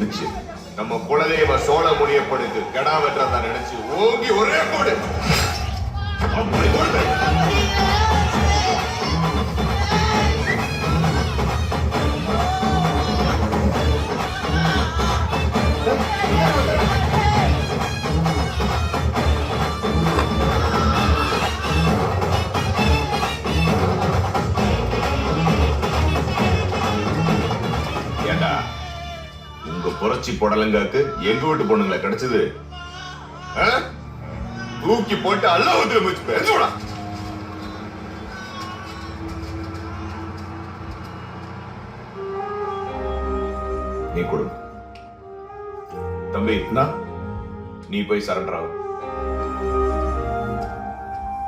குடிச்சு நம்ம குலதெய்வ சோழ முடியப்படுக்கு கெடா வெட்டுறதா நினைச்சு ஓங்கி ஒரே போடு அப்படி போடு புடலங்காக்கு எங்க வீட்டு பொண்ணுங்களை கிடைச்சது? தூக்கி போட்டு அல்ல வந்து வச்சு நீ கொடு. தம்பி நீ போய் சரண்டர் ஆகும்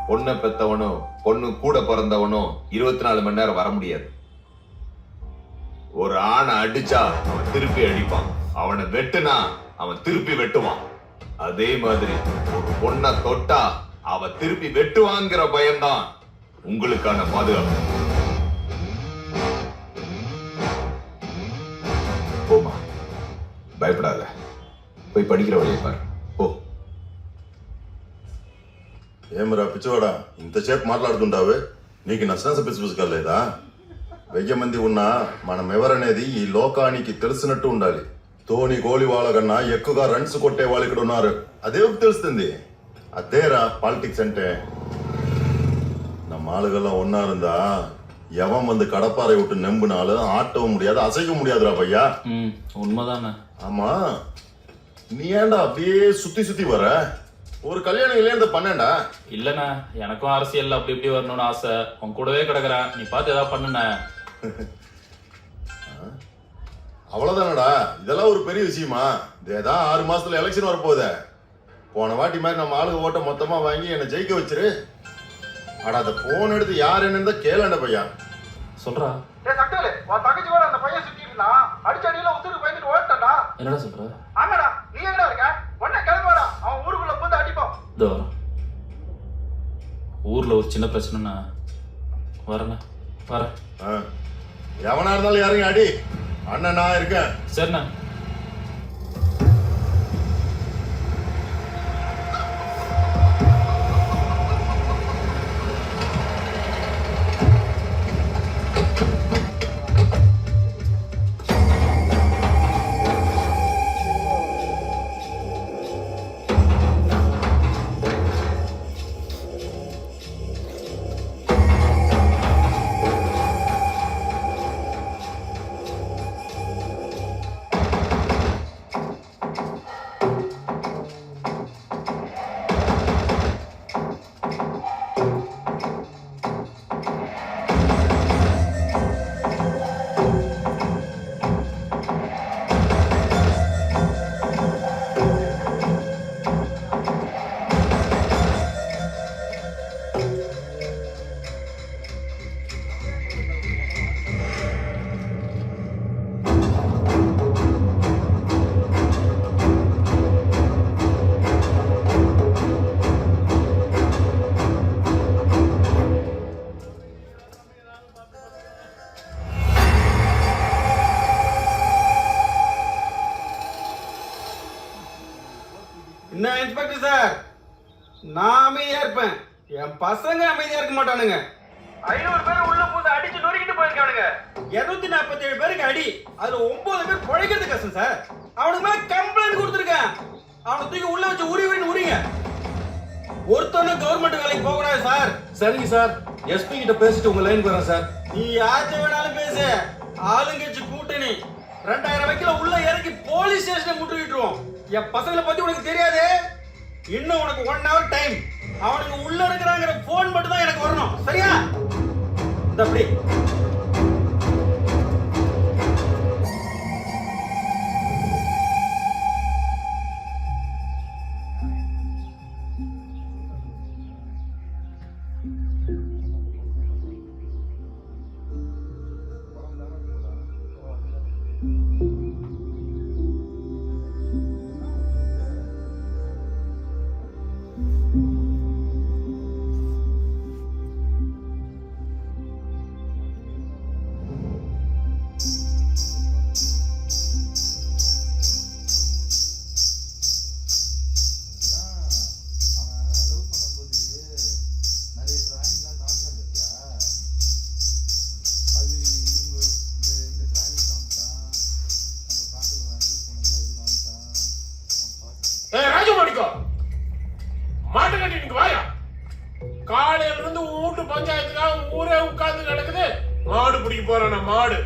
பொண்ணை பெத்தவனோ பொண்ணு கூட பிறந்தவனோ இருபத்தி நாலு மணி நேரம் வர முடியாது. ஒரு ஆணை அடிச்சா அவன் திருப்பி அடிப்பான். அவனை வெட்டுனா அவன் திருப்பி வெட்டுவான் அதே மாதிரி ஒரு பொண்ணை தொட்டா அவ திருப்பி வெட்டுவாங்கிற பயம்தான் உங்களுக்கான பாதுகாப்பு போமா பயப்படாத போய் படிக்கிற வழியை பாரு போ ఏమరా పిచ్చివాడా ఇంతసేపు మాట్లాడుతుంటావు నీకు నచ్చినంత పిచ్చి పిచ్చుకోలేదా వెయ్యి మంది ఉన్నా మనం ఎవరనేది ఈ లోకానికి తెలిసినట్టు ఉండాలి తోని గోలి వాళ్ళ కన్నా ఎక్కువగా రన్స్ కొట్టే వాళ్ళు ఇక్కడ ఉన్నారు అదే తెలుస్తుంది అదేరా పాలిటిక్స్ అంటే நம்ம ஆளுகள்லாம் ஒன்னா இருந்தா எவன் வந்து கடப்பாறை விட்டு நம்பினாலும் ஆட்டவும் முடியாது அசைக்க முடியாதுடா பையா ம் உண்மைதானே ஆமா நீ ஏன்டா அப்படியே சுத்தி சுத்தி வர ஒரு கல்யாணம் கல்யாணத்தை பண்ணேன்டா இல்லண்ணே எனக்கும் அரசியல்ல அப்படி இப்படி வரணும்னு ஆசை உன் கூடவே கிடக்குறேன் நீ பார்த்து ஏதாவது பண்ணுண்ணே அவ்வளவுதானடா? இதெல்லாம் ஒரு பெரிய விஷயமா? இதேதான் ஆறு மாசத்துல எலெக்ஷன் வரப்போகுதே. போன வாட்டி மாதிரி நம்ம ஆளுங்க ஓட்ட மொத்தமா வாங்கி என்னை ஜெயிக்க வச்சிரு. அட அந்த போன் எடுத்து யார் என்னன்னு கேளண்ட பையா. சொல்றா. தங்கச்சி கூட அந்த பையன் சுத்திட்டு இருந்தான். அடிச்ச அடியில உசுருக்கு பயந்துட்டு ஓட்டா என்னடா சொல்ற? ஆமாடா நீ எங்கடா இருக்க? உடனே கிளம்புடா அவன் ஊருக்குள்ள போட்டு அடிப்பான். இதோ. ஊர்ல ஒரு சின்ன பிரச்சனைண்ணா வரேண்ணே. வரேன். ஆ. எவனா இருந்தாலும் யாரையும் அடி. அண்ணன் நான் இருக்கேன் சரிண்ணே என் பசங்க அமைதியா இருக்க மாட்டானுங்க. ஐநூறு பேர் உள்ள போது அடிச்சு நொறுக்கிட்டு போயிருக்கானுங்க. இருநூத்தி நாற்பத்தி ஏழு பேருக்கு அடி. அதுல ஒன்பது பேர் பிழைக்கிறது கஷ்டம் சார். அவனுக்கு மேல கம்ப்ளைண்ட் கொடுத்துருக்கேன். அவனை தூக்கி உள்ள வச்சு உரி உரின்னு உரிங்க ஒருத்தனும் கவர்மெண்ட் வேலைக்கு போக கூடாது சார். சரிங்க சார். எஸ்பி கிட்ட பேசிட்டு உங்க லைன் வரேன் சார். நீ யாச்ச வேணாலும் பேசு. ஆளுங்கட்சி கூட்டணி. ரெண்டாயிரம் வைக்கல உள்ள இறக்கி போலீஸ் ஸ்டேஷனை முட்டுக்கிட்டுருவோம் என் பசங்களை பத்தி உனக்கு தெரியாது. இன்னும் உனக்கு ஒன் ஹவர் டைம் அவனுக்கு உள்ள இருக்கிறாங்கிற போன் மட்டும் தான் எனக்கு வரணும். சரியா? இந்த அப்படி. கூட்டு பஞ்சாயத்துக்காக ஊரே உட்கார்ந்து கிடக்குது. மாடு பிடிக்க போறேன் மாடு.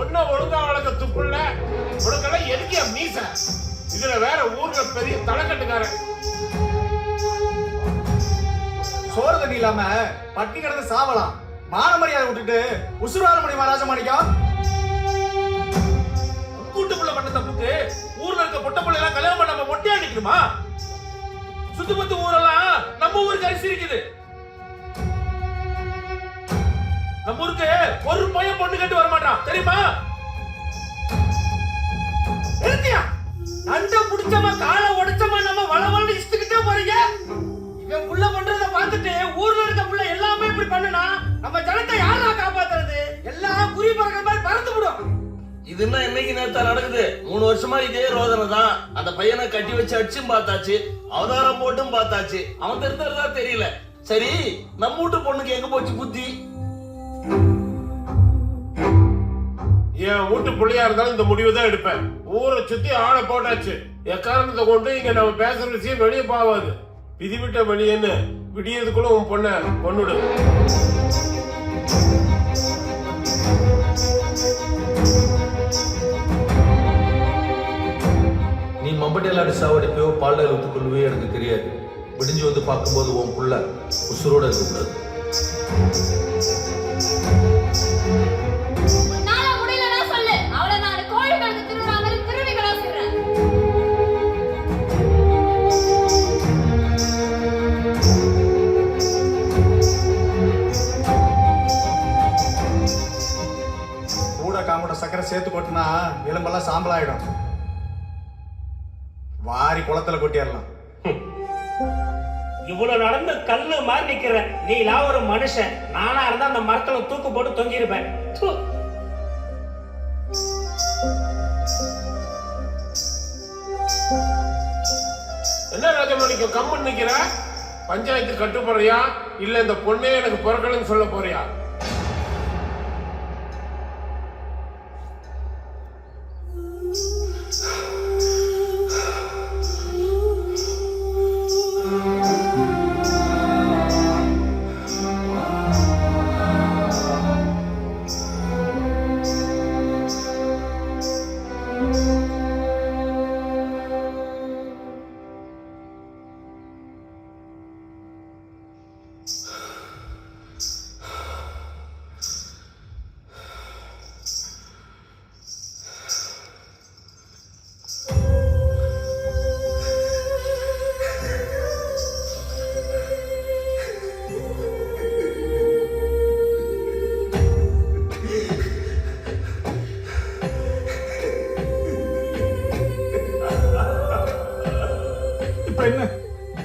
ஒன்னும் ஒழுங்கா வளர்க்க துப்புல உனக்கெல்லாம் எதுக்கு என் மீச? இதுல வேற ஊர்ல பெரிய தலைக்கட்டுக்காரன். சோறு தண்ணி இல்லாம பட்டி கிடந்து சாவலாம். மான மரியாதை விட்டுட்டு உசுரால மணி மகாராஜ மாணிக்கா கூட்டுக்குள்ள பண்ண தப்புக்கு ஊர்ல இருக்க பொட்ட எல்லாம் கல்யாணம் பண்ண ஒட்டியா நிக்கணுமா? சுத்தபத்து ஊரெல்லாம் நம்ம ஊருக்கு அரிசி இருக்குது நம்ம ஊருக்கு ஒரு பையன் பொண்ணு கட்டு வர மாட்டான். தெரியுமா? நிறுத்தியா நண்ட புடிச்சமா காலை உடைச்சமா நம்ம வள வளன்னு போறீங்க. இவன் புள்ள பண்றத பார்த்துட்டு ஊர்ல இருக்க புள்ள எல்லாமே இப்படி பண்ணுனா நம்ம ஜனத்தை யாரா காப்பாத்துறது? எல்லாம் குறி பறக்கிற மாதிரி பறந்து விடும் இது என்ன இன்னைக்கு நேத்தா நடக்குது? மூணு வருஷமா இதே ரோதனை தான். அந்த பையனை கட்டி வச்சு அடிச்சும் பார்த்தாச்சு. அவதாரம் போட்டும் பார்த்தாச்சு. அவன் திருத்தறதா தெரியல. சரி நம்ம வீட்டு பொண்ணுக்கு எங்க போச்சு புத்தி? என் வீட்டு பிள்ளையா இருந்தாலும் இந்த முடிவு தான் எடுப்பேன். ஊரை சுத்தி ஆளை போட்டாச்சு. எக்காரணத்தை கொண்டு இங்க நம்ம பேசுற விஷயம் வெளியே போவாது விதிவிட்ட வெளியேன்னு விடியதுக்குள்ள உன் பொண்ணை பொண்ணுடு நீ மம்பட்டியலாடி சாவடிப்பையோ சாவடிப்போ பால்ல எனக்கு தெரியாது. விடிஞ்சு வந்து பார்க்கும்போது உன் புள்ள உசுரோட இருக்கக்கூடாது. கூட காமோட சக்கரை சேர்த்து கொட்டினா எலும்பெல்லாம் சாம்பல் ஆயிடும் வாரி குளத்துல கொட்டிடலாம். இவ்வளவு நடந்து கல்லு மாதிரி நிக்கிற நீலாம் ஒரு மனுஷன். நானா இருந்தா அந்த மரத்துல தூக்கு போட்டு தொங்கியிருப்பேன். ப்பு. என்ன ராஜமாணிக்கம் கம்மன் நிக்கிற? பஞ்சாயத்து கட்டுப்படுறியா? இல்ல இந்த பொண்ணே எனக்கு பிறக்கலன்னு சொல்ல போறியா?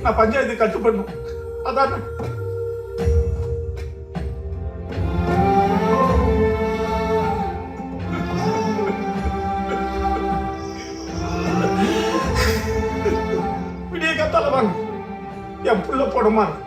நான் பஞ்சாயத்து கட்டுப்படணும். அதான்? விடிய கத்தால வாங்க. என் புள்ள போடுமா?